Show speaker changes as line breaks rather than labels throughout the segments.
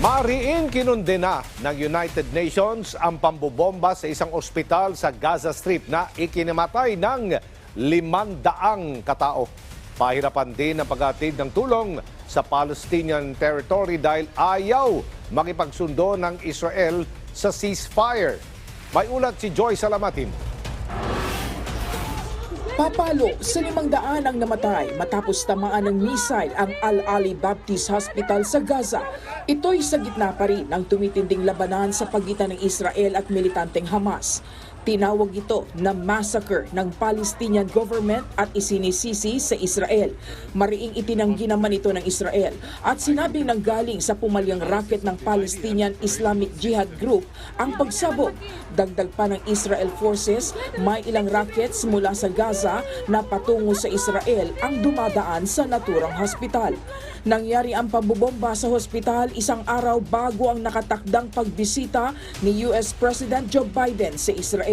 Mariing kinundena ng United Nations ang pambobomba sa isang ospital sa Gaza Strip na ikinimatay ng limandaang katao. Pahirapan din ang paghatid ng tulong sa Palestinian territory dahil ayaw makipagsundo ng Israel sa ceasefire. May ulat si Joy Salamatin.
Papalo sa limang daan ang namatay matapos tamaan ng missile ang Al-Ali Baptist Hospital sa Gaza. Ito'y sa gitna pa rin ng tumitinding labanan sa pagitan ng Israel at militanteng Hamas. Tinawag ito na massacre ng Palestinian government at isinisisi sa Israel. Mariing itinanggi naman ito ng Israel at sinabing nang galing sa pumalyang racket ng Palestinian Islamic Jihad Group ang pagsabog. Dagdag pa ng Israel forces, may ilang rockets mula sa Gaza na patungo sa Israel ang dumadaan sa naturang hospital. Nangyari ang pambobomba sa hospital isang araw bago ang nakatakdang pagbisita ni US President Joe Biden sa Israel.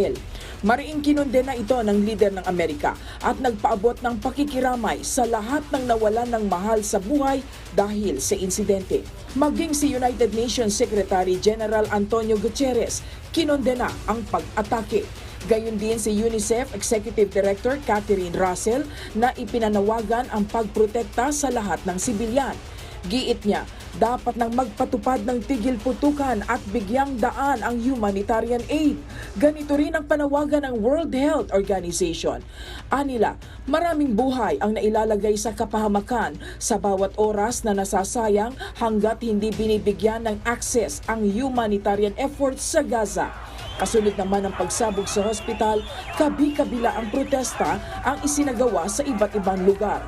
Mariing kinundena ito ng lider ng Amerika at nagpaabot ng pakikiramay sa lahat ng nawalan ng mahal sa buhay dahil sa insidente. Maging si United Nations Secretary General Antonio Guterres kinundena ang pag-atake. Gayon din si UNICEF Executive Director Catherine Russell na ipinanawagan ang pagprotekta sa lahat ng sibilyan. Giit niya, dapat nang magpatupad ng tigil putukan at bigyang daan ang humanitarian aid. Ganito rin ang panawagan ng World Health Organization. Anila, maraming buhay ang nailalagay sa kapahamakan sa bawat oras na nasasayang hanggat hindi binibigyan ng access ang humanitarian efforts sa Gaza. Kasunod naman ng pagsabog sa hospital, kabi-kabila ang protesta ang isinagawa sa iba't ibang lugar.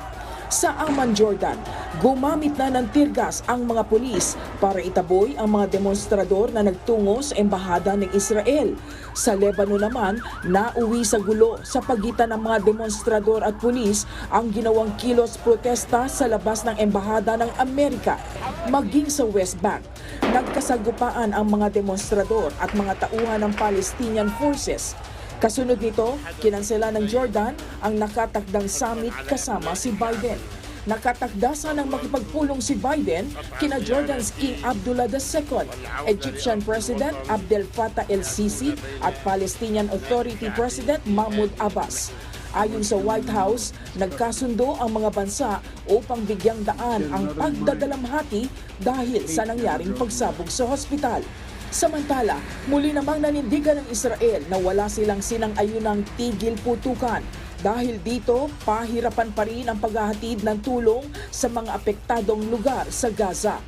Sa Amman, Jordan, gumamit na ng tirgas ang mga pulis para itaboy ang mga demonstrador na nagtungo sa embahada ng Israel. Sa Lebanon naman, nauwi sa gulo sa pagitan ng mga demonstrador at pulis ang ginawang kilos protesta sa labas ng embahada ng Amerika. Maging sa West Bank, nagkasagupaan ang mga demonstrador at mga tauhan ng Palestinian Forces Kasunod nito, kinansela ng Jordan ang nakatakdang summit kasama si Biden. Nakatakda sanang makipagpulong si Biden kina Jordan's King Abdullah II, Egyptian President Abdel Fattah el-Sisi at Palestinian Authority President Mahmoud Abbas. Ayon sa White House, nagkasundo ang mga bansa upang bigyang daan ang pagdadalamhati dahil sa nangyaring pagsabog sa hospital. Samantala, muli namang nanindigan ng Israel na wala silang sinang-ayunang tigil putukan. Dahil dito, pahirapan pa rin ang paghahatid ng tulong sa mga apektadong lugar sa Gaza.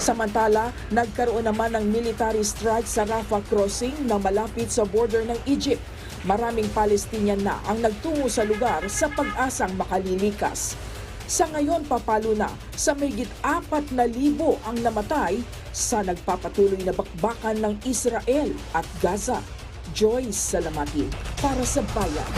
Samantala, nagkaroon naman ng military strike sa Rafah crossing na malapit sa border ng Egypt. Maraming Palestinian na ang nagtungo sa lugar sa pag-asang makalilikas. Sa ngayon, papalo na sa mayigit apat na libo ang namatay sa nagpapatuloy na bakbakan ng Israel at Gaza. Joyce Salamatin para sa Bayan.